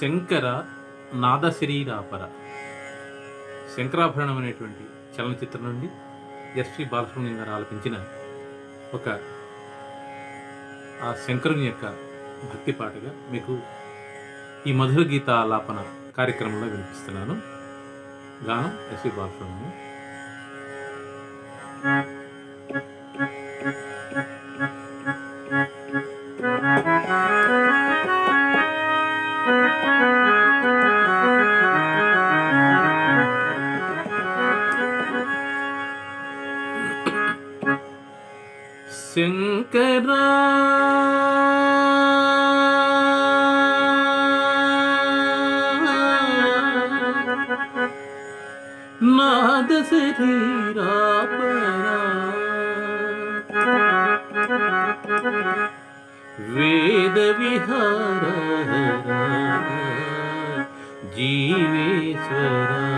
శంకర నాదశరీరాపర. శంకరాభరణం అనేటువంటి చలనచిత్రం నుండి ఎస్పి బాలసుబ్రహ్మణ్యం గారు ఆలపించిన ఒక ఆ శంకరుని యొక్క భక్తి పాటగా మీకు ఈ మధుర గీత ఆలాపన కార్యక్రమంలో వినిపిస్తున్నాను. గానం ఎస్వి బాలసుబ్రహ్మణ్యం. శంకరా నాద శరీరా వేద విహార జీవేశ్వర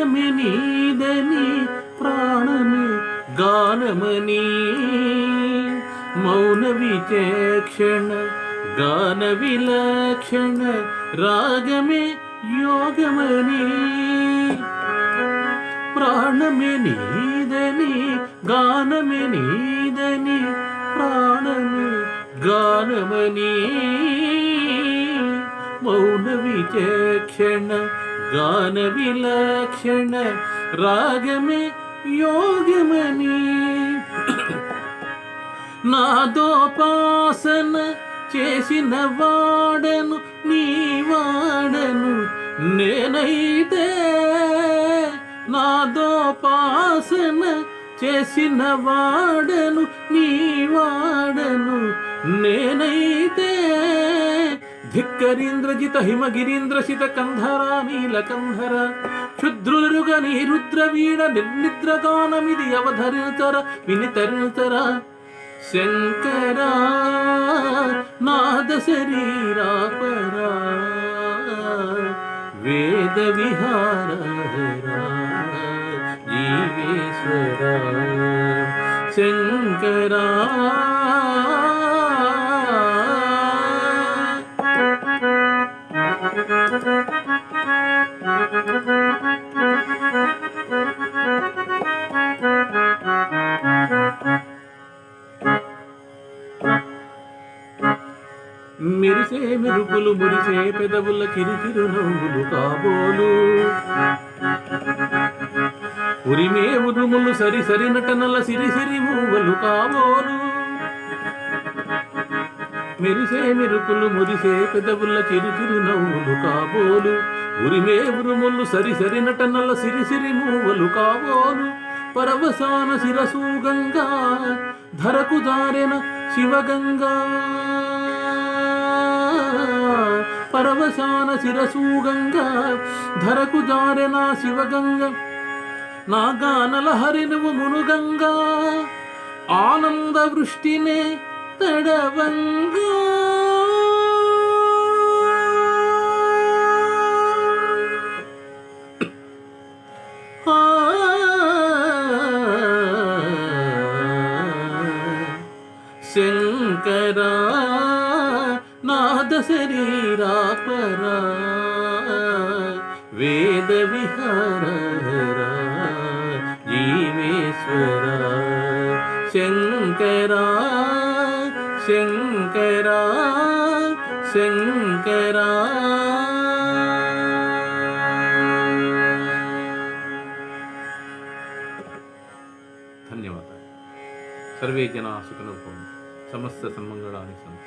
ഗാനമേ നീതനി പ്രാണമേ മൗനവിചേക്ഷണ ഗാനവിലക്ഷണ രാഗമേ യോഗമനീ. പ്രാണമേ നീതനി ഗാനമേ നീതനി മൗനവിചേക്ഷണ గాన విలక్షణ రాగమే యోగమని నాదోపాసన చేసిన వాడను నీ వాడను నేనైతే నాదోపాసన చేసిన వాడను నీ వాడను నేనైతే ధిక్కరీంద్రజిత హిమగిరీంద్రసిత కంధరా నీలకంధర క్షుద్రులుగ నీరుద్రవీణ నిర్నిద్రగానమిది అవధరుతర వినితరుతర శంకరా నాద శరీరా పరా వేద విహార జీవేశ్వర శంకరా మెరిసే మెరుపులు మురిసే పెదవుల కిరికిరు నవ్వులు కాబోలు. ఉరిమే ఉరుములు సరి సరి నటనల సిరి సిరి మూవలు కాబోలు. మెరిసే మెరుపులు మురిసే పెదవుల కిరికిరు నవ్వులు కాబోలు. ఉరిమే ఉరుములు సరి సరి నటనల సిరి సిరి మూవలు కాబోలు. పరవసాన శిరసు గంగా ధరకు దారెన శివగంగా. పరవశాన శిరసూగంగా ధరకు జారెన శివగంగ నా గానల నువ్వు మునుగంగా ఆనంద వృష్టినే తడవంగా శంకరా. నాద శరీరా పరా వేద విహార జీవేశ్వర శంకరా శంకరా శంకరా ధన్యవాదాలు సర్వే జనా సుఖనోపం సమస్త సన్మంగళాన్ని సంతు